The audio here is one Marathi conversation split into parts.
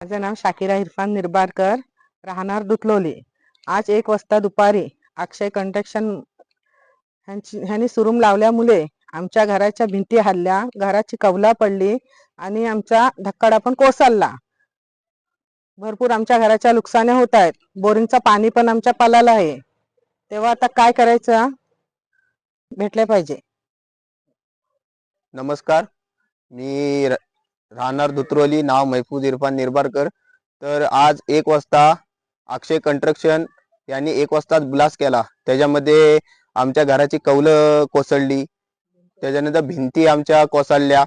माझं नाव शाकिरा इरफान निरबारकर राहणार दुतलोली. आज एक वाजता दुपारी अक्षय कंट्रक्शन ह्यांची ह्यांनी सुरूम लावल्यामुळे आमच्या घराच्या भिंती हल्ल्या घराची कवला पडली आणि आमचा धक्काडा पण कोसळला. भरपूर आमच्या घराच्या नुकसाने होत आहेत. बोरिंगचं पाणी पण आमच्या पालाला आहे. तेव्हा आता काय करायचं? भेटले पाहिजे. नमस्कार. मी राहणार धुत्रोली नाव महफूज इरफान निरबारकर. तर आज एक वाजता अक्षय कंस्ट्रक्शन यांनी एक वाजताच ब्लास्ट केला. त्याच्यामध्ये आमच्या घराची कौलं कोसळली. त्याच्यानंतर भिंती आमच्या कोसळल्या.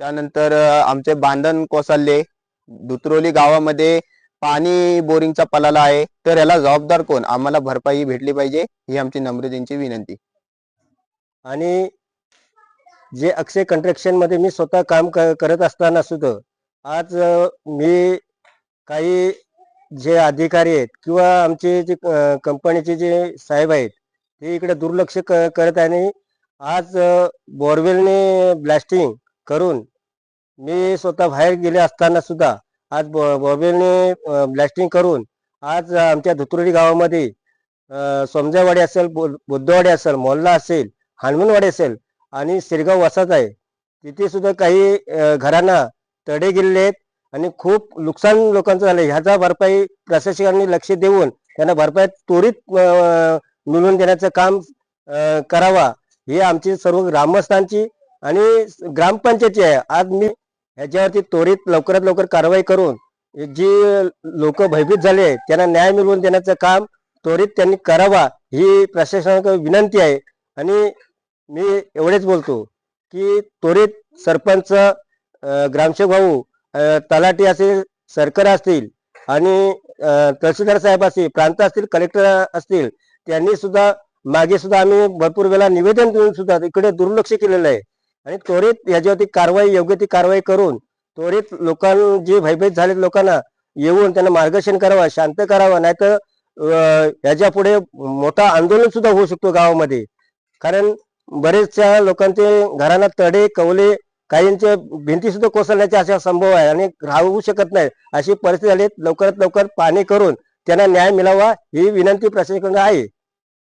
त्यानंतर आमचे बांधण कोसळले. धुत्रोली गावामध्ये पाणी बोरिंगचा पलाला आहे. तर याला जबाबदार कोण? आम्हाला भरपाई भेटली पाहिजे ही आमची नम्रतेची विनंती. आणि जे अक्षय कंस्ट्रक्शनमध्ये मी स्वतः काम क- करत असताना सुद्धा आज मी काही जे अधिकारी आहेत किंवा आमचे जे कंपनीचे जे साहेब आहेत ते इकडे दुर्लक्ष क- करत आहे आणि आज बोरवेलने ब्लास्टिंग करून मी स्वतः बाहेर गेले असताना सुद्धा आज बोरवेलने ब्लास्टिंग करून आज आमच्या धुतुर्डी गावामध्ये समजावाडी सोमजावाडी असेल बुद्धवाडी असेल मोल्ला असेल हनुमानवाडी असेल आणि शिरगाव वसाच आहे. तिथे सुद्धा काही घरांना तडे गेलेले आहेत आणि खूप नुकसान लोकांचं झालं ह्याचा भरपाई प्रशासकांनी लक्ष देऊन त्यांना भरपाई त्वरित मिळवून देण्याचं काम करावा. ही आमची सर्व ग्रामस्थांची आणि ग्रामपंचायतची आहे. आज मी ह्याच्यावरती त्वरित लवकरात लवकर कारवाई करून जी लोक भयभीत झाले त्यांना न्याय मिळवून देण्याचं काम त्वरित त्यांनी करावा ही प्रशासनाकडे विनंती आहे. आणि मी एवढेच बोलतो की त्वरित सरपंच ग्रामसेवक भाऊ तलाठी असेल सरकार असतील आणि तहसीलदार साहेब असतील प्रांत असतील कलेक्टर असतील त्यांनी सुद्धा मागे सुद्धा आम्ही भरपूर वेळा निवेदन देऊन सुद्धा इकडे दुर्लक्ष केलेलं आहे. आणि त्वरित याच्यावरती कारवाई योग्य ती कारवाई करून त्वरित लोकांना जे भयभीत झालेत लोकांना येऊन त्यांना मार्गदर्शन करावं शांत करावं नाहीतर याच्यापुढे मोठा आंदोलन सुद्धा होऊ शकतो गावामध्ये. कारण बरेचशा लोकांचे घरांना तडे कवले काहींचे भिंती सुद्धा कोसळण्याचे असा संभव आहे आणि राहू शकत नाही. अशी परिस्थिती झाली लवकरात लवकर पाणी करून त्यांना न्याय मिळावा ही विनंती प्रशासनाकडे आहे.